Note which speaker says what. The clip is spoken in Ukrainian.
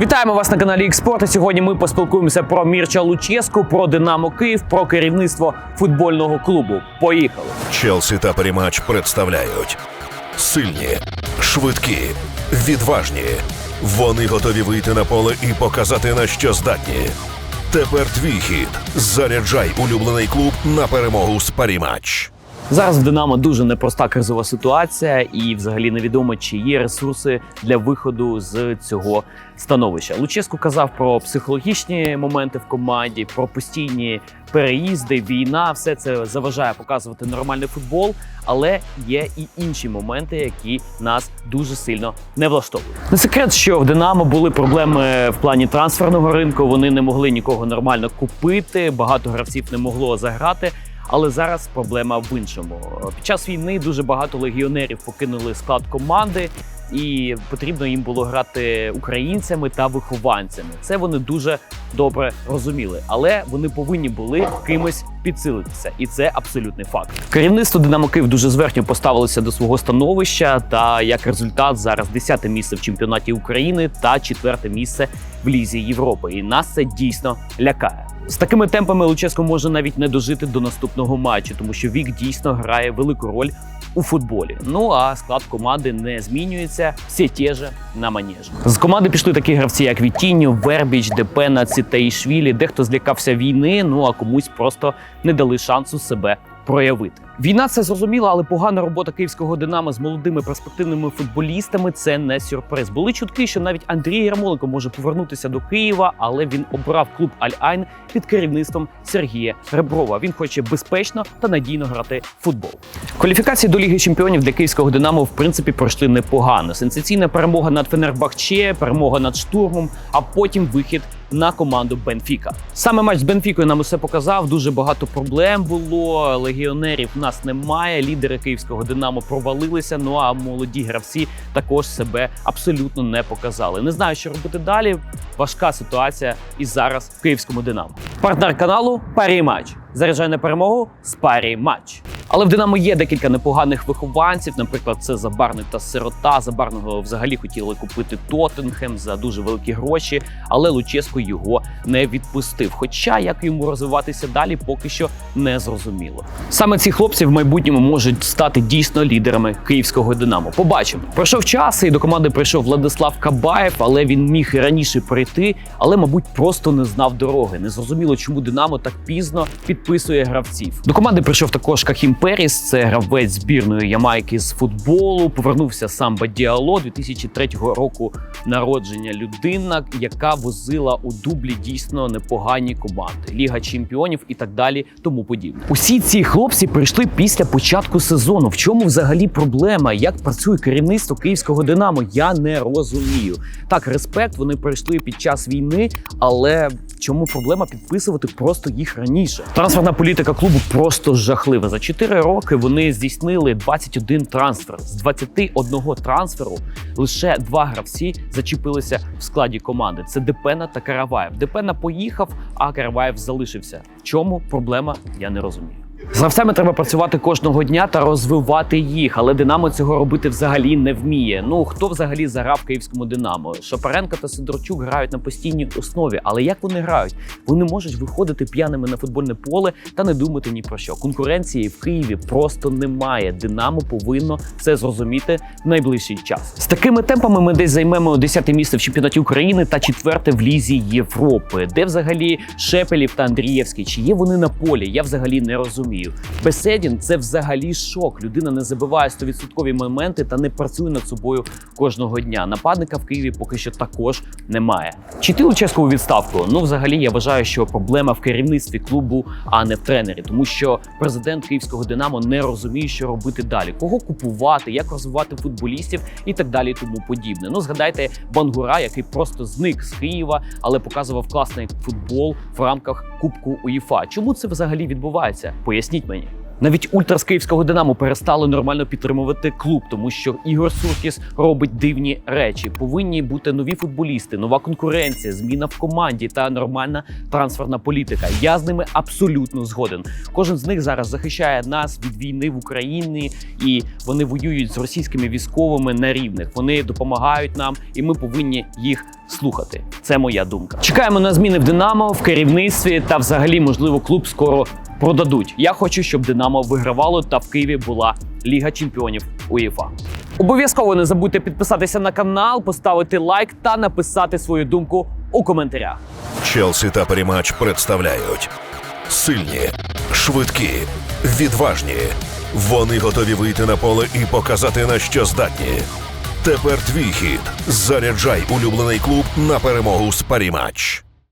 Speaker 1: Вітаємо вас на каналі Експорт. Сьогодні ми поспілкуємося про Мірча Луческу, про Динамо Київ, про керівництво футбольного клубу. Поїхали.
Speaker 2: Челсі та Перемач представляють сильні, швидкі, відважні. Вони готові вийти на поле і показати на що здатні. Тепер твій хід. Заряджай улюблений клуб на перемогу з Парімач.
Speaker 1: Зараз в Динамо дуже непроста кризова ситуація, і взагалі невідомо, чи є ресурси для виходу з цього становища. Луческу казав про психологічні моменти в команді, про постійні переїзди, війна. Все це заважає показувати нормальний футбол, але є і інші моменти, які нас дуже сильно не влаштовують. Не секрет, що в Динамо були проблеми в плані трансферного ринку. Вони не могли нікого нормально купити. Багато гравців не могло заграти. Але зараз проблема в іншому. Під час війни дуже багато легіонерів покинули склад команди, і потрібно їм було грати українцями та вихованцями. Це вони дуже добре розуміли, але вони повинні були кимось підсилитися, і це абсолютний факт. Керівництво Динамо Київ дуже зверхньо поставилося до свого становища. Та як результат, зараз 10 місце в чемпіонаті України та 4 місце в лізі Європи. І нас це дійсно лякає. З такими темпами Луческо може навіть не дожити до наступного матчу, тому що вік дійсно грає велику роль у футболі. Ну а склад команди не змінюється, всі ті же на манежі. З команди пішли такі гравці, як Вітіньо, Вербіч, Депена, Цитаїшвілі. Дехто злякався війни, ну а комусь просто не дали шансу себе проявити. Війна це зрозуміло, але погана робота київського динамо з молодими перспективними футболістами це не сюрприз. Були чутки, що навіть Андрій Ярмоленко може повернутися до Києва, але він обрав клуб Аль-Айн під керівництвом Сергія Реброва. Він хоче безпечно та надійно грати в футбол. Кваліфікації до Ліги Чемпіонів для київського динамо в принципі пройшли непогано. Сенсаційна перемога над Фенербахче, перемога над штурмом, а потім вихід на команду Бенфіка. Саме матч з Бенфікою нам усе показав. Дуже багато проблем було. Легіонерів в нас немає. Лідери київського динамо провалилися. Ну а молоді гравці також себе абсолютно не показали. Не знаю, що робити далі. Важка ситуація і зараз в київському динамо. Партнер каналу Парі Матч. Заряджай на перемогу з Парі Матч. Але в Динамо є декілька непоганих вихованців. Наприклад, це Забарник та Сирота. Забарного взагалі хотіли купити Тоттенхем за дуже великі гроші, але Луческо його не відпустив. Хоча як йому розвиватися далі, поки що не зрозуміло. Саме ці хлопці в майбутньому можуть стати дійсно лідерами київського Динамо. Побачимо. Пройшов час, і до команди прийшов Владислав Кабаєв, але він міг і раніше прийти, але, мабуть, просто не знав дороги. Не зрозуміло, чому Динамо так пізно підписує гравців. До команди прийшов також Кахім Періс, це гравець збірної Ямайки з футболу. Повернувся Самба Діало 2003 року народження. Людина, яка возила у дублі дійсно непогані команди, Ліга Чемпіонів і так далі, тому подібне. Усі ці хлопці прийшли після початку сезону. В чому взагалі проблема? Як працює керівництво київського Динамо? Я не розумію. Так, респект, вони прийшли під час війни, але чому проблема підписувати просто їх раніше? Трансферна політика клубу просто жахлива. За 4 роки вони здійснили 21 трансфер. З 21 трансферу лише два гравці зачепилися в складі команди. Це Депена та Караваєв. Депена поїхав, а Караваєв залишився. Чому проблема? Я не розумію. З гравцями треба працювати кожного дня та розвивати їх, але Динамо цього робити взагалі не вміє. Ну хто взагалі заграв київському Динамо? Шапаренко та Сидорчук грають на постійній основі. Але як вони грають? Вони можуть виходити п'яними на футбольне поле та не думати ні про що. Конкуренції в Києві просто немає. Динамо повинно це зрозуміти в найближчий час. З такими темпами ми десь займемо 10 місце в чемпіонаті України та четверте в лізі Європи. Де взагалі Шепелів та Андрієвський? Чи є вони на полі? Я взагалі не розумію. Беседін це взагалі шок. Людина не забиває 100% моменти та не працює над собою кожного дня. Нападника в Києві поки що також немає. Чи ти у відставку? Ну, взагалі, я вважаю, що проблема в керівництві клубу, а не в тренері, тому що президент київського Динамо не розуміє, що робити далі, кого купувати, як розвивати футболістів і так далі, тому подібне. Ну, згадайте Бангура, який просто зник з Києва, але показував класний футбол в рамках Кубку УЄФА. Чому це взагалі відбувається? Поясніть мені. Навіть ультра з київського Динамо перестали нормально підтримувати клуб, тому що Ігор Суркіс робить дивні речі. Повинні бути нові футболісти, нова конкуренція, зміна в команді та нормальна трансферна політика. Я з ними абсолютно згоден. Кожен з них зараз захищає нас від війни в Україні, і вони воюють з російськими військовими на рівних. Вони допомагають нам, і ми повинні їх слухати. Це моя думка. Чекаємо на зміни в Динамо в керівництві та взагалі, можливо, клуб скоро продадуть. Я хочу, щоб Динамо вигравало та в Києві була Ліга Чемпіонів УЄФА. Обов'язково не забудьте підписатися на канал, поставити лайк та написати свою думку у коментарях.
Speaker 2: Челсі та Перемач представляють сильні, швидкі, відважні. Вони готові вийти на поле і показати на що здатні. Тепер твій хід. Заряджай улюблений клуб на перемогу з Парімач.